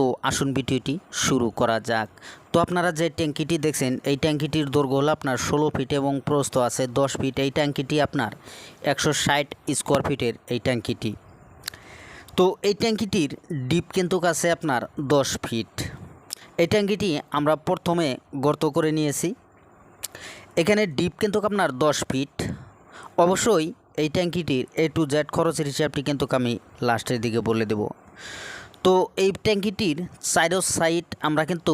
তো আসুন ভিডিওটি শুরু করা যাক। তো আপনারা যে ট্যাঙ্কিটি দেখছেন, এই ট্যাঙ্কিটির দৈর্ঘ্য হলো আপনার ষোলো ফিট এবং প্রস্থ আছে দশ ফিট। এই ট্যাঙ্কিটি আপনার একশো ষাট স্কোয়ার ফিটের এই ট্যাঙ্কিটি। তো এই ট্যাঙ্কিটির ডিপ কিন্তু আছে আপনার দশ ফিট। এই ট্যাঙ্কিটি আমরা প্রথমে গর্ত করে নিয়েছি। এখানে ডিপ কিন্তু আপনার দশ ফিট। অবশ্যই এই ট্যাঙ্কিটির এ টু জেড খরচের হিসাবটি কিন্তু আমি লাস্টের দিকে বলে দেব। তো এই ট্যাঙ্কিটির সাইডো সাইড আমরা কিন্তু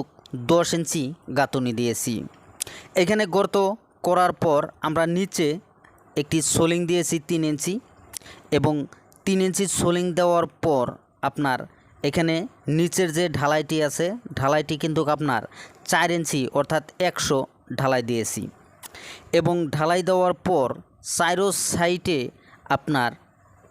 দশ ইঞ্চি গাঁথনি দিয়েছি। এখানে গর্ত করার পর আমরা নিচে একটি সোলিং দিয়েছি তিন ইঞ্চি এবং তিন ইঞ্চি সোলিং দেওয়ার পর আপনার এখানে নিচের যে ঢালাইটি আছে, ঢালাইটি কিন্তু আপনার চার ইঞ্চি অর্থাৎ একশো ঢালাই দিয়েছি এবং ঢালাই দেওয়ার পর সাইরো সাইটে আপনার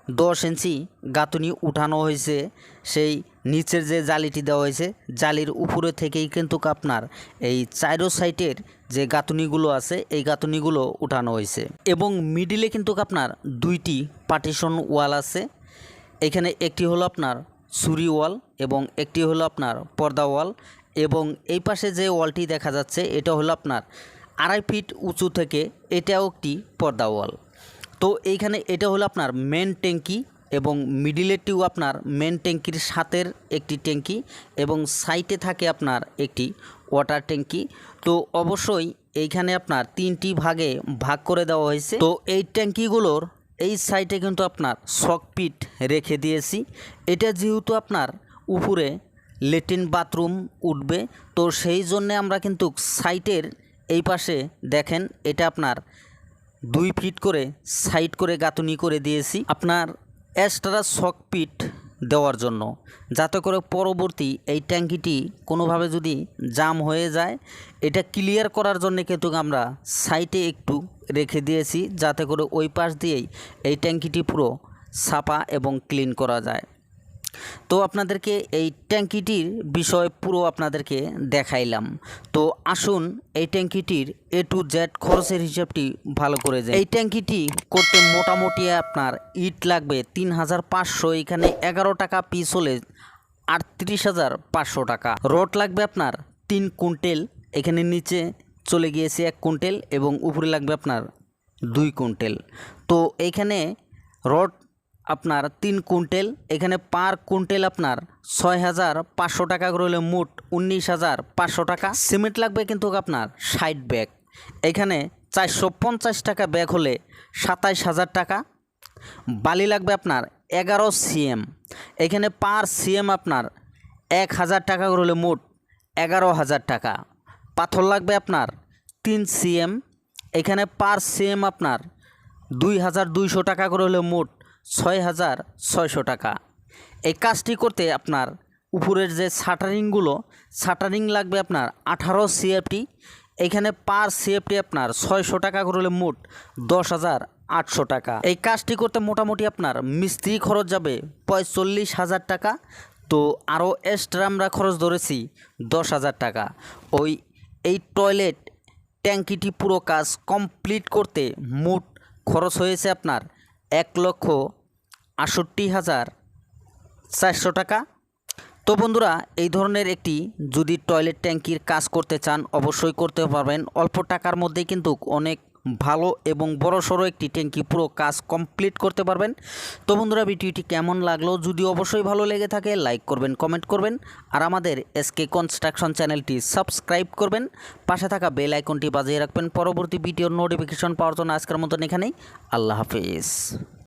দশ ইঞ্চি গাঁথনি উঠানো হয়েছে। সেই নিচের যে জালিটি দেওয়া হয়েছে, জালির উপরে থেকেই কিন্তু আপনার এই চাইরো সাইটের যে গাঁথনিগুলো আছে, এই গাঁথনিগুলো উঠানো হয়েছে। এবং মিডিলে কিন্তু আপনার দুইটি পার্টিশন ওয়াল আছে। এখানে একটি হলো আপনার সুরি ওয়াল এবং একটি হলো আপনার পর্দা ওয়াল। এবং এই পাশে যে ওয়ালটি দেখা যাচ্ছে, এটা হলো আপনার আড়াই ফিট উঁচু থেকে এটাও একটি পর্দা ওয়াল। তো এইখানে এটা হলো আপনার মেন ট্যাঙ্কি এবং মিডিলেরটিও আপনার মেন ট্যাঙ্কির সাথের একটি ট্যাঙ্কি এবং সাইটে থাকে আপনার একটি ওয়াটার ট্যাঙ্কি। তো অবশ্যই এইখানে আপনার তিনটি ভাগে ভাগ করে দেওয়া হয়েছে। তো এই ট্যাঙ্কিগুলোর এই সাইটে কিন্তু আপনার সকপিট রেখে দিয়েছি। এটা যেহেতু আপনার উপরে লেট্রিন বাথরুম উঠবে, তো সেই জন্যে আমরা কিন্তু সাইটের এই পাশে দেখেন, এটা আপনার দুই ফিট করে, সাইড করে গাঁথনি করে দিয়েছি আপনার এক্সট্রা সকপিট দেওয়ার জন্য। যাতে করে পরবর্তী এই ট্যাঙ্কিটি কোনোভাবে যদি জাম হয়ে যায়, এটা ক্লিয়ার করার জন্য কিন্তু আমরা সাইটে একটু রেখে দিয়েছি, যাতে করে ওই পাশ দিয়েই এই ট্যাঙ্কিটি পুরো সাপা এবং ক্লিন করা যায়। তো আপনাদেরকে এই ট্যাঙ্কিটির বিষয় পুরো আপনাদেরকে দেখাইলাম। তো আসুন এই ট্যাঙ্কিটির এ টু জেড খরচের হিসাবটি ভালো করে যায় এই ট্যাঙ্কিটি করতে মোটামুটি আপনার ইট লাগবে তিন হাজার পাঁচশো, এখানে এগারো টাকা পিস হলে আটত্রিশ হাজার পাঁচশো টাকা। রড লাগবে আপনার তিন কুইন্টেল, এখানে নিচে চলে গিয়েছে এক কুইন্টেল এবং উপরে লাগবে আপনার দুই কুইন্টেল। তো এইখানে রড আপনার তিন কুইন্টেল, এখানে পার কুইন্টেল আপনার ছয় হাজার পাঁচশো টাকা করে হলে মোট উনিশ হাজার পাঁচশো টাকা। সিমেন্ট লাগবে কিন্তু আপনার ষাট ব্যাগ। এখানে চারশো পঞ্চাশ টাকা ব্যাগ হলে সাতাইশ হাজার টাকা। বালি লাগবে আপনার এগারো সিএম। এখানে পার সিএম আপনার এক হাজার টাকা করে হলে মোট এগারো হাজার টাকা। পাথর লাগবে আপনার তিন সিএম। এখানে পার সিএম আপনার দুই হাজার দুইশো টাকা করে হলে মোট ছয় হাজার ছয়শো টাকা। এই কাজটি করতে আপনার উপরের যে শাটারিংগুলো, শাটারিং লাগবে আপনার আঠারো সিএফটি এখানে পার সিএফটি আপনার ছয়শো টাকা করে হলে মোট দশ হাজার আটশো টাকা। এই কাজটি করতে মোটামুটি আপনার মিস্ত্রি খরচ যাবে পঁয়তাল্লিশ হাজার টাকা। তো আরও এক্সট্রা আমরা খরচ ধরেছি দশ হাজার টাকা। ওই, এই টয়লেট ট্যাঙ্কিটি পুরো কাজ কমপ্লিট করতে মোট খরচ হয়েছে আপনার এক লক্ষ আষট্টি হাজার চারশো টাকা। তো বন্ধুরা, এই ধরনের একটি যদি টয়লেট ট্যাঙ্কির কাজ করতে চান, অবশ্যই করতে পারবেন। অল্প টাকার মধ্যেই কিন্তু অনেক ভালো এবং বড় সড়ো একটি ট্যাঙ্কি পুরো কাজ কমপ্লিট করতে পারবেন। তো বন্ধুরা, ভিডিওটি কেমন লাগল? যদি অবশ্যই ভালো লেগে থাকে, লাইক করবেন, কমেন্ট করবেন আর আমাদের এসকে কনস্ট্রাকশন চ্যানেলটি সাবস্ক্রাইব করবেন। পাশে থাকা বেল আইকনটি বাজিয়ে রাখবেন। পরবর্তী ভিডিওর নোটিফিকেশন পাওয়ার জন্য আজকের মতন এখানেই। আল্লাহ হাফিজ।